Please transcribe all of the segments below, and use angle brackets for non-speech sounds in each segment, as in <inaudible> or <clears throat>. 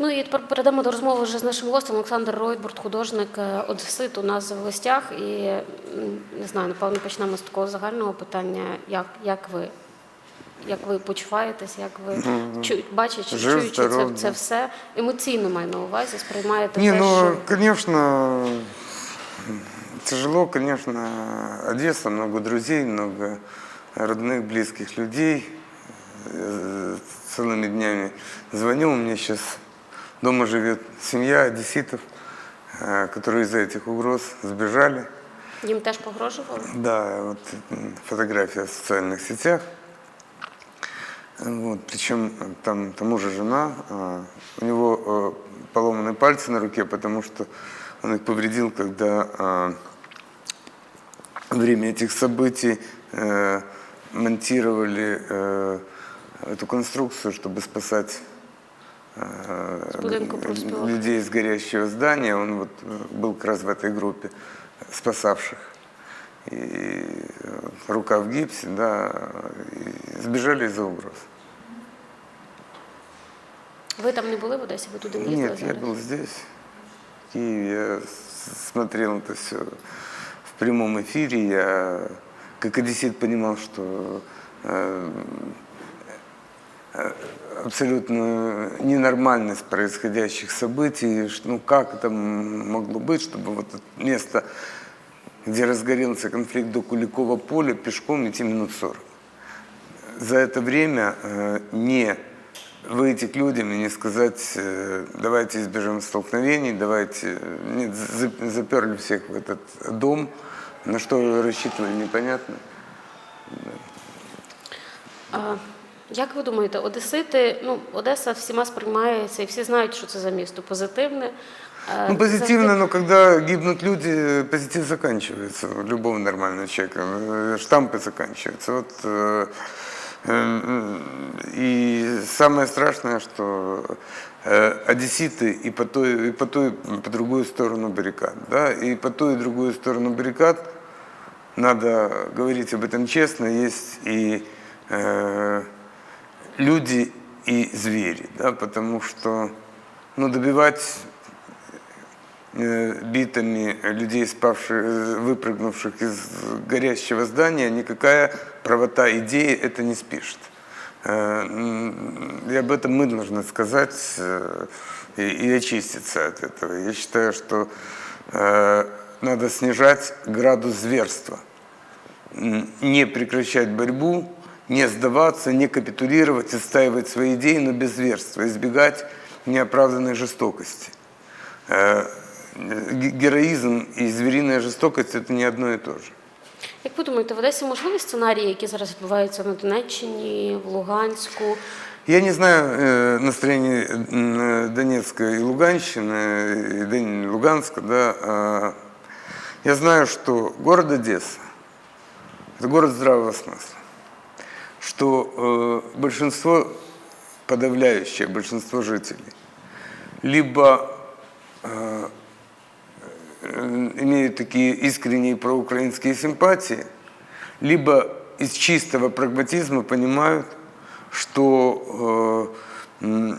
Ну і тепер перейдемо до розмови вже з нашим гостем. Олександр Ройтбурт, художник е, Одесит, у нас в гостях. І м, не знаю, напевно, почнемо з такого загального питання. Як, як ви? Як ви почуваєтесь, як ви чу, бачите, жив, чуючи це, здоров, це да. все емоційно маю на увазі, сприймаєте Не, те, ну, що конечно, тяжело, конечно, Одесса, много друзей, много родных, близких людей. Э, Целыми днями звонил, у меня сейчас дома живет семья одесситов, э, которые из-за этих угроз сбежали. їм теж погрожували? Да, вот м, фотография в социальных сетях. Вот, причем там тому же жена, а, у него э, поломаны пальцы на руке, потому что он их повредил, когда а, время этих событий э, монтировали э, эту конструкцию, чтобы спасать э, С будинку профспілок. Людей из горящего здания. Он вот э, был как раз в этой группе спасавших. И э, рука в гипсе, да, и сбежали из-за угроз. Ви там не були в Одесі? Ви туди не їздили? Нет, я был здесь, в Киеве, я смотрел это все в прямом эфире. Я, как одессит, понимал, что абсолютно ненормальность происходящих событий. Ну, как это могло быть, чтобы вот это место, где разгорелся конфликт до Куликова поля, пешком идти минут 40. За это время э, не выйти к людям и не сказать, э, давайте избежим столкновений, давайте... э, Нет, за- заперли всех в этот дом. На что рассчитывали, непонятно. А, Як ви думаєте, Одесити, ну, Одеса всіма сприймається і всі знають, що це за місто позитивне. Е, Ну, позитивно, завжди- но когда гибнут люди, позитив заканчивается у любого нормального человека. Э, Штампы заканчиваются. Вот, э, э, и самое страшное, что э, одесситы и по той, и по той, и по другую сторону баррикад. Да? И по ту и другую сторону баррикад надо говорить об этом честно. Есть и э, люди, и звери. Да? Потому что ну, добивать э, битами людей, спавших, э, выпрыгнувших из горящего здания, никакая правота идеи это не спишет. Э, И об этом мы должны сказать и, очиститься от этого. Я считаю, что надо снижать градус зверства, не прекращать борьбу, не сдаваться, не капитулировать, отстаивать свои идеи, но без зверства, избегать неоправданной жестокости. Э, ге- Героизм и звериная жестокость – это не одно и то же. Як ви думаєте, в Одесі можливі сценарії, які зараз відбуваються на Донеччині, в Луганську? Я не знаю э, настроение м, Донецка и Луганщины, и Дон- Луганска, да. а Я знаю, что город Одесса – это город здравого смысла, что э, большинство, подавляющее большинство жителей, либо э, э, имеют такие искренние проукраинские симпатии, либо из чистого прагматизма понимают, что э,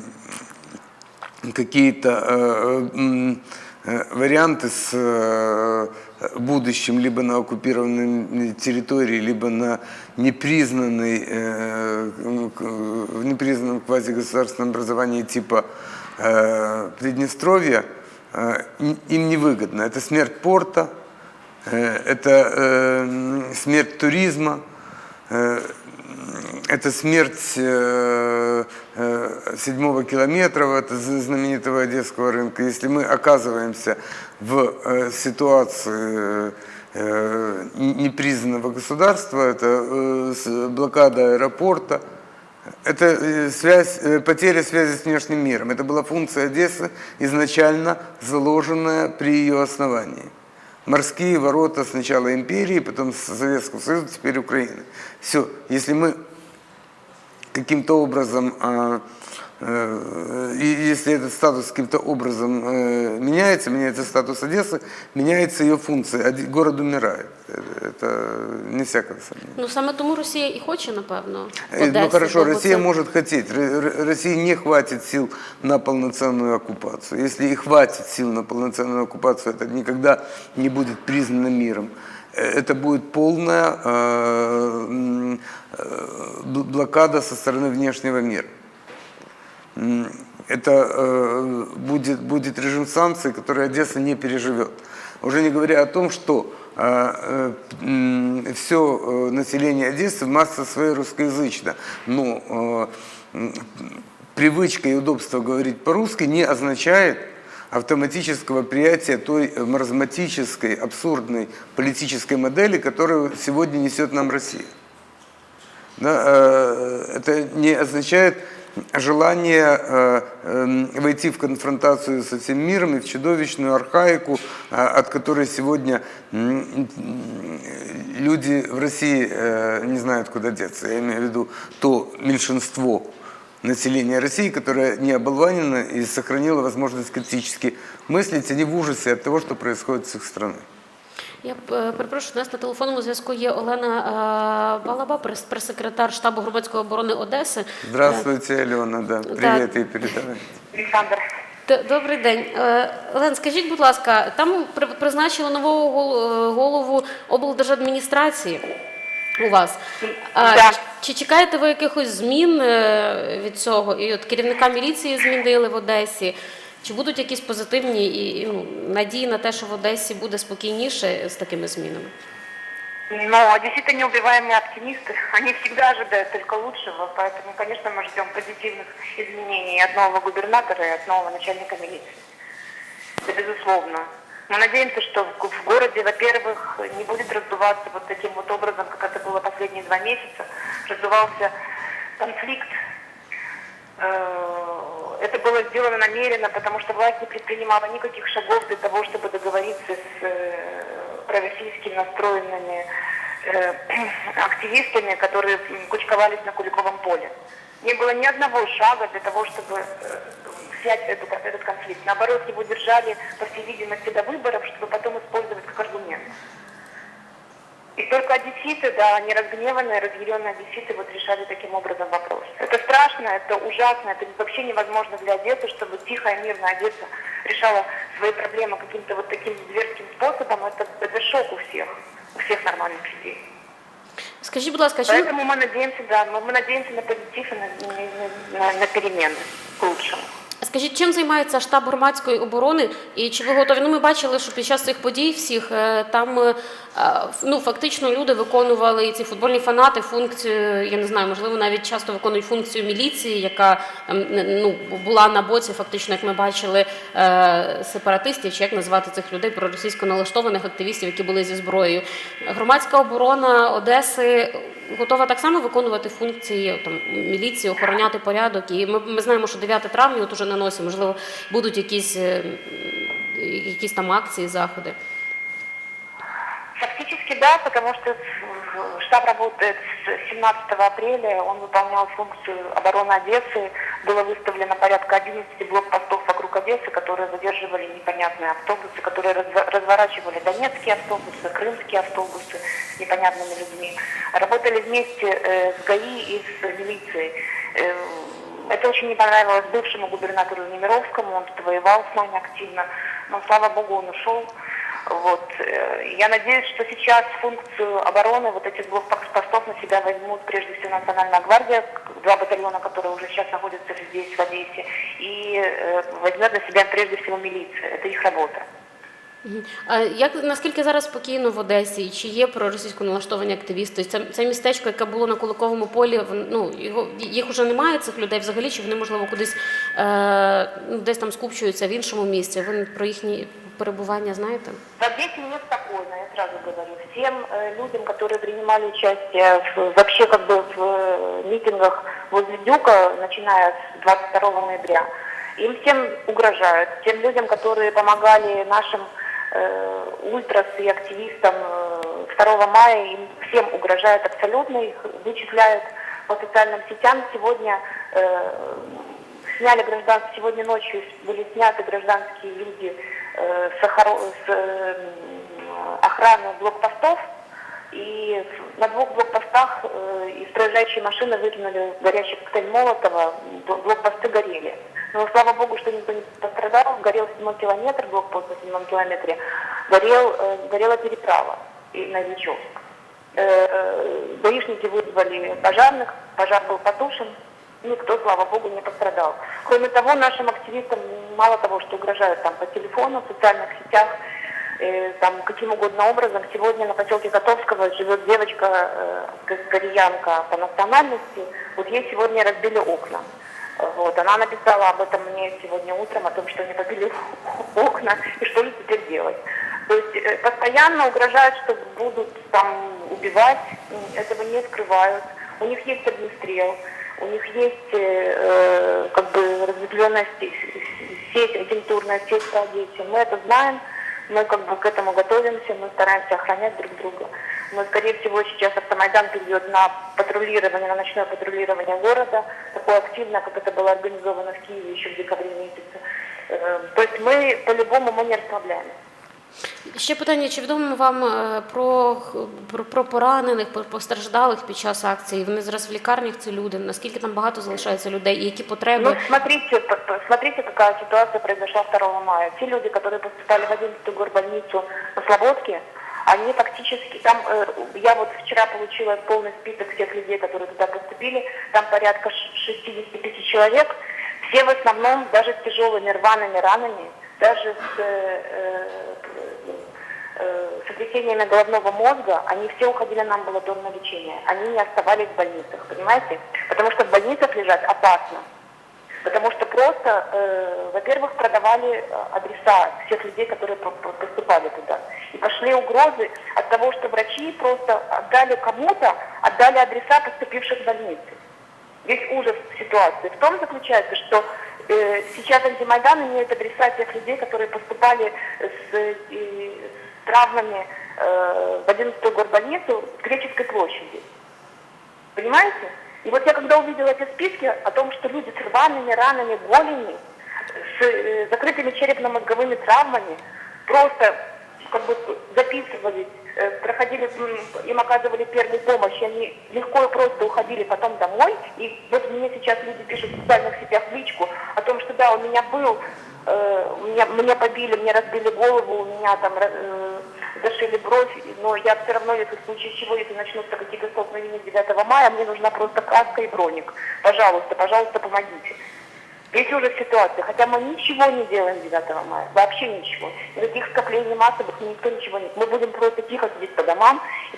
какие-то э, э, варианты с э, будущим либо на оккупированной территории, либо на непризнанной, э, к- в непризнанном квазигосударственном образовании типа э, Приднестровья, э, им- невыгодно. Это смерть порта, э, это э, смерть туризма, э, это смерть э, э, седьмого километра, з- знаменитого одесского рынка. Если мы оказываемся в э, ситуации непризнанного государства, это блокада аэропорта, это связь, потеря связи с внешним миром. Это была функция Одессы, изначально заложенная при ее основании. Морские ворота сначала империи, потом Советского Союза, теперь Украины. Все, если мы каким-то образом, а, э, и если этот статус каким-то образом э, меняется, меняется статус Одессы, меняется ее функция. Оди- Город умирает. Э, Это не всякого сомнения. Ну саме тому Росія і хоче, напевно. Э, Одесі, ну хорошо, бо Россия це- может хотеть. Р- Р- России не хватит сил на полноценную оккупацию. Если и хватит сил на полноценную оккупацию, это никогда не будет признано миром. Это будет полная э, э, бл- блокада со стороны внешнего мира. Это э, будет, будет режим санкций, который Одесса не переживет. Уже не говоря о том, что все население Одессы в массе своей русскоязычно. Но привычка и удобство говорить по-русски не означает автоматического приятия той маразматической, абсурдной политической модели, которую сегодня несет нам Россия. Да, э, это не означает желание э, эм, войти в конфронтацию со всем миром и в чудовищную архаику, э, от которой сегодня люди в России э, не знают, куда деться. Я имею в виду то меньшинство населения России, которое не оболванено и сохранило возможность критически мыслить, они в ужасе от того, что происходит с их страной. Я е, перепрошую, у нас на телефонному зв'язку є Олена е, Балаба, прес- прес-секретар штабу громадської оборони Одеси. Здравствуйте, Алена, да, привет и передавай. Александр. Добрий день. Е, Олен, скажіть, будь ласка, там при- призначили нового е, голову облдержадміністрації у вас. Да. чи- Чи чекаєте ви якихось змін е, від цього? І от керівника міліції змінили в Одесі. Чи будуть якісь позитивні і, і, ну, надії на те, що в Одесі буде спокійніше з такими змінами? Но действительно неубиваемые оптимисты, <laughs> они всегда ожидают только лучшего, поэтому, конечно, мы ждем позитивных изменений от нового губернатора и от нового начальника милиции. Это безусловно. Мы надеемся, что в в городе, во-первых, не будет раздуваться вот таким вот образом, как это было последние два месяца. Раздувался конфликт. Э, Это было сделано намеренно, потому что власть не предпринимала никаких шагов для того, чтобы договориться с э, пророссийски настроенными э, <clears throat> активистами, которые кучковались на Куликовом поле. Не было ни одного шага для того, чтобы снять эту- этот конфликт. Наоборот, его держали, по всей видимости, до выборов, чтобы потом использовать как аргумент. И только одесситы, да, они разгневанные, разъяренные одесситы вот решали таким образом вопрос. Это страшно, это ужасно, это вообще невозможно для Одессы, чтобы тихая, мирная Одесса решала свои проблемы каким-то вот таким зверским способом. Это, это шок у всех, у всех нормальных людей. Скажіть, будь ласка, чим, Поэтому мы надеемся, да, мы, мы надеемся на позитив и на, на- на- на перемены к лучшему. Скажіть, чим займається штаб громадської оборони, і чи ви готові? Ну, ми бачили, що під час цих подій всіх е, там е, ну фактично люди виконували і ці футбольні фанати функцію. Я не знаю, можливо, навіть часто виконують функцію міліції, яка не- ну була на боці, фактично, як ми бачили, е, сепаратистів, чи як назвати цих людей, проросійсько налаштованих активістів, які були зі зброєю. Громадська оборона Одеси готова так само виконувати функції там міліції, охороняти порядок. І ми, ми знаємо, що 9 травня, от уже на носі, можливо, будуть якісь, е, м, якісь там акції, заходи. Фактически да, потому что в- штаб работает с 17 апреля, он выполнял функцию обороны Одессы, было выставлено порядка 11 блокпостов вокруг которые задерживали непонятные автобусы, которые разворачивали донецкие автобусы, крымские автобусы непонятными людьми. Работали вместе э, с ГАИ и с милицией. Э, это очень не понравилось бывшему губернатору Немировскому, он тут воевал с нами активно, но, слава богу, он ушел. Вот. э, Я надеюсь, что сейчас функцию обороны вот этих блокпостов на себя возьмут прежде всего Национальная гвардия, два батальона, которые уже сейчас находятся здесь, в Одессе, и э, возьмет на себя прежде всего милиция. Это их работа. Мгм. А як наскільки зараз спокійно в Одесі? І Чи є проросійсько налаштовані активісти? Це, це містечко, яке було на Куликовому полі, вон- ну його їх уже немає цих людей взагалі, чи вони можливо кудись е, ну, десь там скупчуються в іншому місці? Ви про їхні перебування знаєте? В Одессе не спокойно, я сразу говорю. Всем э, людям, которые принимали участие в, вообще как бы в э, митингах возле Дюка, начиная с 22 ноября, Им всем угрожают. Тем людям, которые помогали нашим э, ультрас и активистам э, 2 мая, им всем угрожают абсолютно, их вычисляют по социальным сетям. Сегодня э, сняли гражданские, сегодня ночью были сняты гражданские люди э, с, охоро- с, э, охраны блокпостов. И на двух блокпостах э, из проезжающей машины выкинули горящий коктейль Молотова, бл- блокпосты горели. Но слава богу, что никто не пострадал, горел седьмой километр, блокпост на седьмом километре, горел, э, горела переправа и- на Ильичевск. Э, э, вызвали пожарных, пожар был потушен, никто, слава богу, не пострадал. Кроме того, нашим активистам мало того, что угрожают там по телефону, в социальных сетях, э, там каким угодно образом. Сегодня на поселке Котовского живет девочка, э, кореянка по национальности. Вот ей сегодня разбили окна. Вот, она написала об этом мне сегодня утром, о том, что они побили <laughs> окна, и что ей теперь делать. То есть э, постоянно угрожают, что будут там убивать, этого не скрывают. У них есть огнестрел, у них есть э, э, как бы разветвленная сеть, агентурная сеть по Одессе. Мы это знаем, мы как бы к этому готовимся, мы стараемся охранять друг друга. Но, скорее всего, сейчас Автомайдан перейдет на патрулирование, на ночное патрулирование города, такое активное, как это было организовано в Киеве еще в декабре месяце. Э, То есть мы по-любому мы не расслабляемся. Ще питання: чи відомо вам е, про, х- про, про поранених, про постраждалих під час акції? Вони зараз в лікарнях ці люди. Наскільки там багато залишається людей, і які Ну, потреби? смотрите, п- п- смотрите, какая ситуация произошла 2 мая. Те люди, которые поступали в 11-ю горбольницу на Слободке, они фактически, там, э, я вот вчера получила полный список всех людей, которые туда поступили, там порядка ш- 60 тысяч человек, все в основном даже с тяжелыми рваными ранами, даже с, э, э, сотрясениями головного мозга, они все уходили на амбулаторное лечение, они не оставались в больницах, понимаете? Потому что в больницах лежать опасно. Потому что просто, э, во-первых, продавали э, адреса всех людей, которые по- по- поступали туда. И пошли угрозы от того, что врачи просто отдали кому-то, отдали адреса поступивших в больницы. Весь ужас ситуации в том заключается, что э, сейчас антимайдан имеет адреса тех людей, которые поступали с, э, с травмами э, в 11-ю горбольницу в Греческой площади. Понимаете? И вот я когда увидела эти списки о том, что люди с рваными ранами, голями, с э, закрытыми черепно-мозговыми травмами, просто как бы записывались, э, проходили, им оказывали первую помощь, и они легко и просто уходили потом домой. И вот мне сейчас люди пишут в социальных сетях в личку о том, что да, у меня был, э, меня, мне побили, мне разбили голову, у меня там э, зашили бровь, но я все равно, если в случае чего, если начнутся какие-то столкновения 9 мая, мне нужна просто каска и броник. Пожалуйста, пожалуйста, помогите. Весь ужас ситуации, хотя мы ничего не делаем 9 мая, вообще ничего. Никаких скоплений массовых, никто ничего не... Мы будем просто тихо сидеть по домам и,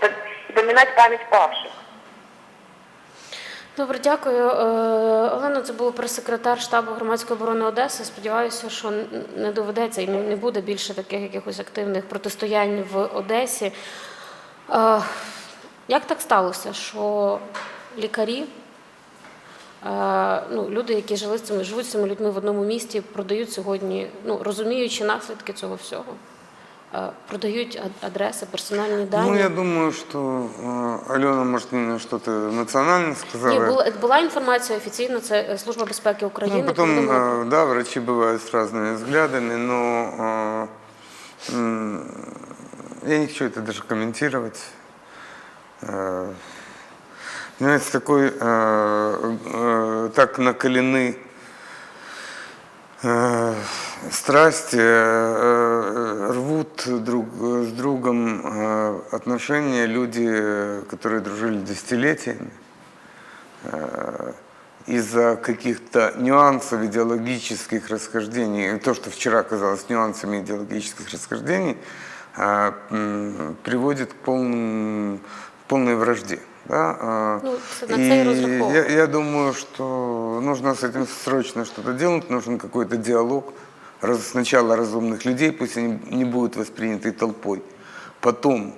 и поминать память павших. Добре, дякую. Е, Олено, це був прес-секретар штабу громадської оборони Одеси. Сподіваюся, що не доведеться і не буде більше таких якихось активних протистоянь в Одесі. Е, Як так сталося, що лікарі, е, ну, люди, які жили цими, живуть цими людьми в одному місті, продають сьогодні, ну, розуміючи наслідки цього всього, продають ад- адреси, персональні дані? Ну, я думаю, что э, Алена, может, именно что-то национально сказала. Ні, була, була інформація офіційно, це е, Служба безпеки України. Ну, потом, повідомила. э, да, врачи бывают с разными взглядами, но э, м, я не хочу это даже комментировать. Э, Понимаете, такой, э, э, так накалены э, страсти, э, рвут друг с другом э, отношения люди, э, которые дружили десятилетиями э, из-за каких-то нюансов идеологических расхождений, то, что вчера казалось нюансами идеологических расхождений, э, приводит к полным, полной вражде. Да? а. Ну, И я, я думаю, что нужно с этим срочно что-то делать, нужен какой-то диалог. Раз, сначала разумных людей, пусть они не будут восприняты толпой. Потом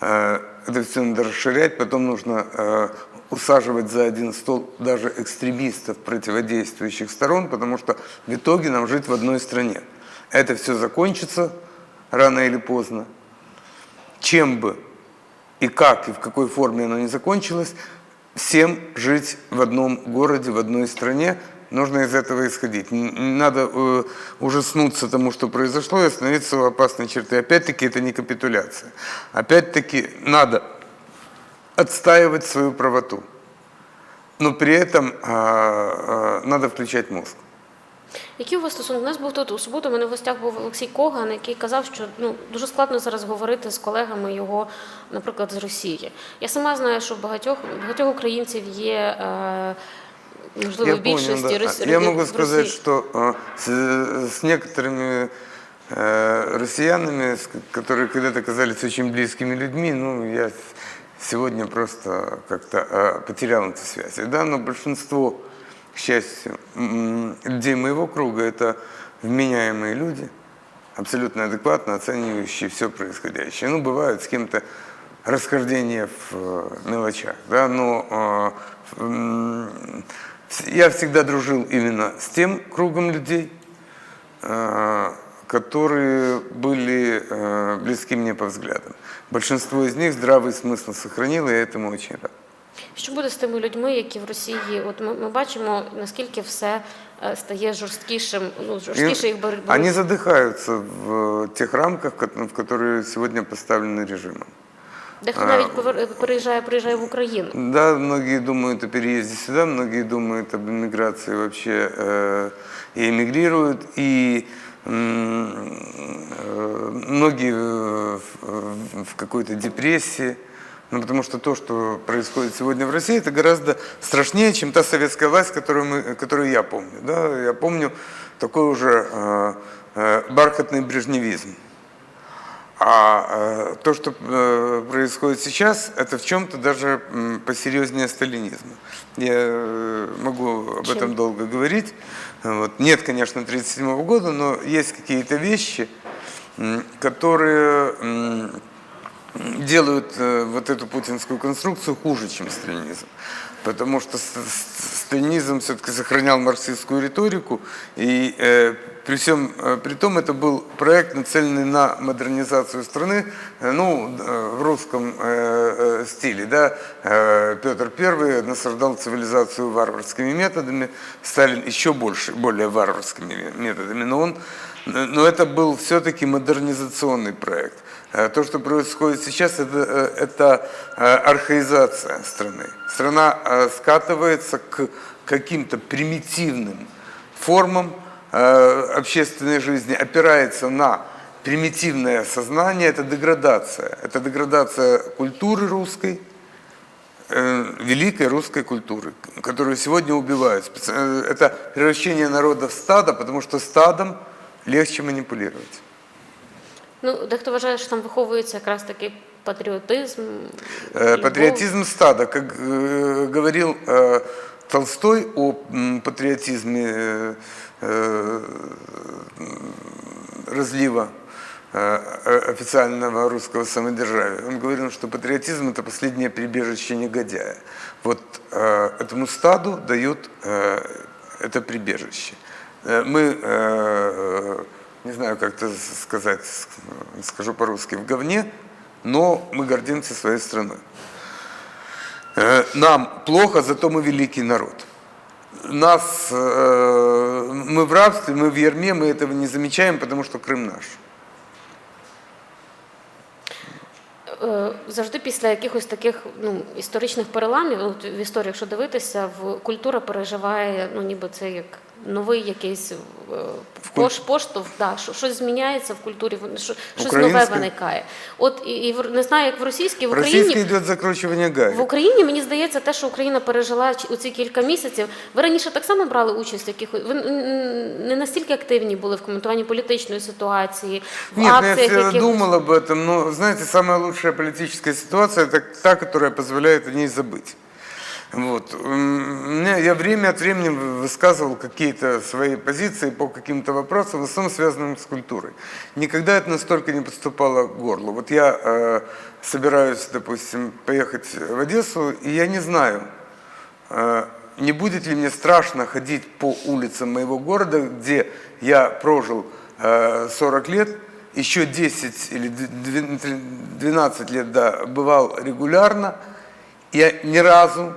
э, это все надо расширять, потом нужно э, усаживать за один стол даже экстремистов противодействующих сторон, потому что в итоге нам жить в одной стране. Это все закончится рано или поздно. Чем бы и как, и в какой форме оно не закончилось, всем жить в одном городе, в одной стране. Нужно из этого исходить. Не надо э, ужаснуться тому, что произошло, и остановиться у опасной черты. Опять-таки, это не капитуляция. Опять-таки, надо отстаивать свою правоту. Но при этом а, а, надо включать мозг. Які у вас стосунки? У нас був тут у суботу. У мене в гостях був Олексій Коган, який казав, що ну дуже складно зараз говорити з колегами його, наприклад, з Росії. Я сама знаю, що в багатьох багатьох українців є е, можливо в більшості да. рос- Я в могу сказать, Росії. что а, с, с некоторыми э, россиянами, с ко- которые когда-то казались очень близкими людьми, ну, я с- сегодня просто как-то а, потерял эту связь. Да, но большинство, к счастью, людей моего круга – это вменяемые люди, абсолютно адекватно оценивающие все происходящее. Ну, бывают с кем-то расхождения в э, мелочах, да, но э, я всегда дружил именно с тем кругом людей, э, которые были э, близки мне по взглядам. Большинство из них здравый смысл сохранило, и я этому очень рад. Що буде з тими людьми, які в Росії? От ми, ми бачимо, наскільки все е, стає жорсткішим, ну И жорсткіше їх боротьба. Они задыхаются в тех рамках, ко- в которые сегодня поставлены режимом. Дехто навіть повер- переїжджає, приїжджає в Україну. Да, многие думают о переезде сюда, многие думают об иммиграции вообще э, и эмигрируют, и м, э, многие э, в, в какой-то депрессии. Ну, потому что то, что происходит сегодня в России, это гораздо страшнее, чем та советская власть, которую, мы, которую я помню. Да? Я помню такой уже э, э, бархатный брежневизм. А э, то, что э, происходит сейчас, это в чем-то даже м, посерьезнее сталинизма. Я э, могу об Чем? этом долго говорить. Вот. Нет, конечно, 1937 года, но есть какие-то вещи, которые делают э, вот эту путинскую конструкцию хуже, чем сталинизм. Потому что сталинизм все-таки сохранял марксистскую риторику, и э, при всем э, при том это был проект, нацеленный на модернизацию страны, э, ну, э, в русском стиле, да, Петр I насаждал цивилизацию варварскими методами, Сталин еще больше, более варварскими методами, но он, но это был все-таки модернизационный проект. То, что происходит сейчас, это, это архаизация страны. Страна скатывается к каким-то примитивным формам общественной жизни, опирается на примитивное сознание, это деградация. Это деградация культуры русской, э, великой русской культуры, которую сегодня убивают. Специ- э, Это превращение народа в стадо, потому что стадом легче манипулировать. Ну, дехто вважає, що там виховується якраз такий патріотизм. Э, любов. Патриотизм стада, как э, говорил э, Толстой о патриотизме э, э, разлива э, официального русского самодержавия. Он говорил, что патриотизм это последнее прибежище негодяя. Вот этому стаду дают это прибежище. Мы, не знаю, как это сказать, скажу по-русски, в говне, но мы гордимся своей страной. Э, Нам плохо, зато мы великий народ. Нас, э, мы в рабстве, мы в ярме, мы этого не замечаем, потому что Крым наш. Е, завжди після якихось таких ну, історичних переламів, ну, от в історії, якщо дивитися, в культура переживає, ну ніби це як новий якийсь е, пош, поштовх, да, що, щось зміняється в культурі, воно- що, щось нове Українська? виникає. От і, і в- не знаю, як в російській, в В Україні. российской идет закручивание В гаек. Україні мені здається, те, що Україна пережила ч- у ці кілька місяців. Ви раніше так само брали участь в якихось. Ви н- не настільки активні були в коментуванні політичної ситуації, в Нет, ну, я акціях всегда якихось. думал об этом, но, знаете, самая лучшая политическая ситуация – это та, которая позволяет о ней забыть. Вот. Я время от времени высказывал какие-то свои позиции по каким-то вопросам, в основном связанным с культурой. Никогда это настолько не подступало к горлу. Вот я э, собираюсь, допустим, поехать в Одессу, и я не знаю, э, не будет ли мне страшно ходить по улицам моего города, где я прожил э, 40 лет, еще 10 или дв- 12 лет да, бывал регулярно, я ни разу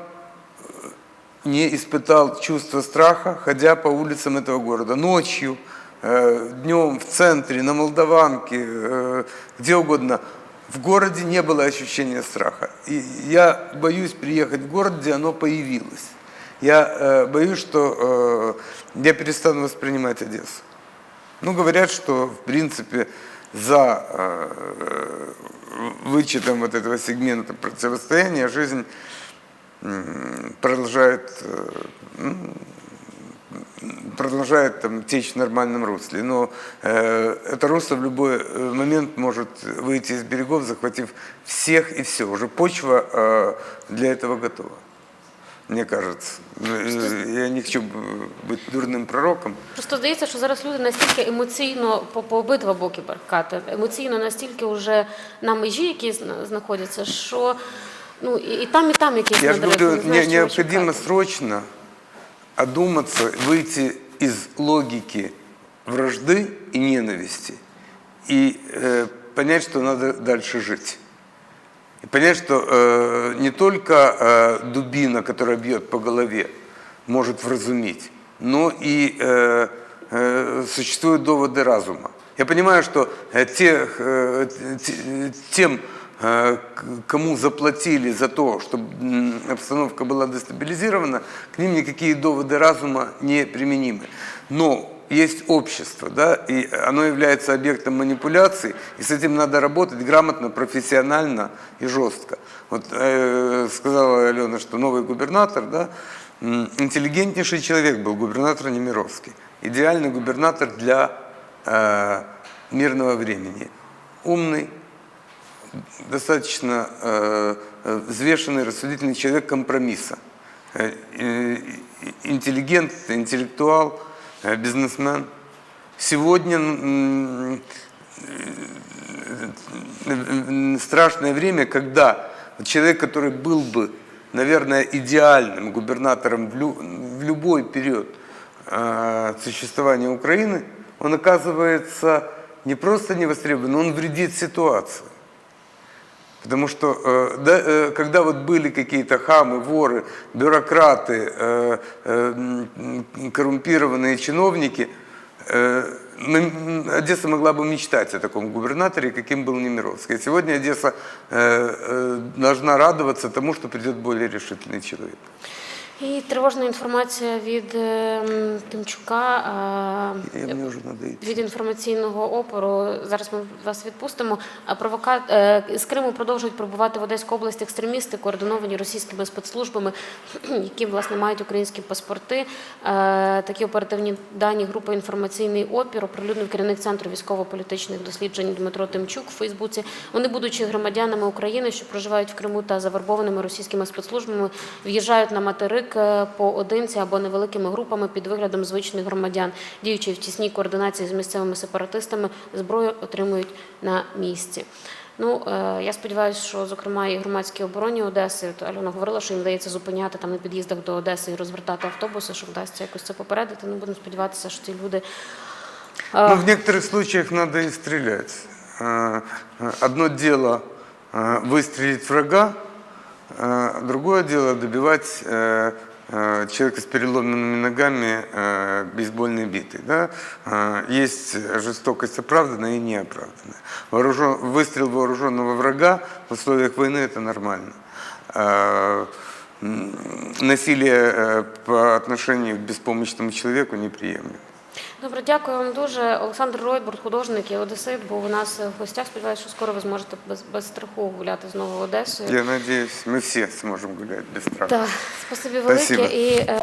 не испытал чувство страха, ходя по улицам этого города. Ночью, э, днем, в центре, на Молдаванке, э, где угодно. В городе не было ощущения страха. И я боюсь приехать в город, где оно появилось. Я э, боюсь, что я перестану воспринимать Одессу. Ну, говорят, что, в принципе, за вычетом вот этого сегмента противостояния жизнь продолжает, э, м, продолжает там, течь в нормальном русле. Но э, это русло в любой э, момент может выйти из берегов, захватив всех и все. Уже почва э, для этого готова. Мне кажется. Э, Я не хочу б- быть дурным пророком. Просто здається, що зараз люди настільки емоційно по, по обидва боки баркати, емоційно настільки вже на межі, які зна- знаходяться, що ну і, і там, і там якісь Я же надрив, говорю, не знаєш, не- чого необходимо чекати. срочно одуматься, выйти из логики вражды и ненависти и э, понять, что надо дальше жить. И понять, что э, не только э, дубина, которая бьет по голове, может вразумить, но и э, э, существуют доводы разума. Я понимаю, что э, тех, э, те- тем, э, к- кому заплатили за то, чтобы обстановка была дестабилизирована, к ним никакие доводы разума не применимы. Но есть общество, да, и оно является объектом манипуляций, и с этим надо работать грамотно, профессионально и жестко. Вот э, сказала Алена, что новый губернатор, да, интеллигентнейший человек был губернатор Немировский, идеальный губернатор для э, мирного времени, умный, достаточно э, взвешенный, рассудительный человек компромисса. Э, интеллигент, интеллектуал, э, бизнесмен. Сегодня страшное время, когда человек, который был бы, наверное, идеальным губернатором в, лю- в любой период э, существования Украины, он оказывается не просто не востребован, он вредит ситуации. Потому что э, э, когда вот были какие-то хамы, воры, бюрократы, э, коррумпированные чиновники, Одесса могла бы мечтать о таком губернаторе, каким был Немировский. Сегодня Одесса должна радоваться тому, что придет более решительный человек. І тривожна інформація від Тимчука. е, уже. Від інформаційного опору зараз ми вас відпустимо. А провока е, з Криму продовжують пробувати в Одеську область екстремісти, координовані російськими спецслужбами, <clears throat> які власне мають українські паспорти. Е, Такі оперативні дані групи інформаційний опір оприлюднив керівник центру військово-політичних досліджень Дмитро Тимчук у Фейсбуці. Вони, будучи громадянами України, що проживають в Криму та завербованими російськими спецслужбами, в'їжджають на материк е, поодинці або невеликими групами під виглядом звичних громадян, діючи в тісній координації з місцевими сепаратистами, зброю отримують на місці. Ну, е, я сподіваюся, що зокрема і громадські обороні Одеси, от Альона говорила, що їм вдається зупиняти там на під'їздах до Одеси і розвертати автобуси, що вдасться якось це попередити. Ну, будемо сподіватися, що ці люди Ну, в некоторых случаях надо и стрелять. Э, э, Одно дело э, выстрелить врага, э, Другое дело добивать э, э, человека с переломанными ногами э, бейсбольной битой. Да? Э, Есть жестокость оправданная и неоправданная. Вооружен- Выстрел вооруженного врага в условиях войны – это нормально. М, Насилие по отношению к беспомощному человеку неприемлемо. Добре, дякую вам дуже. Олександр Ройбурт, художник і одесит, був у нас в гостях. Сподіваюся, що скоро ви зможете без, без страху гуляти знову Одесою. Я сподіваюся, ми всі зможемо гуляти без страху. Так, спасибі велике. Спасибо. І е,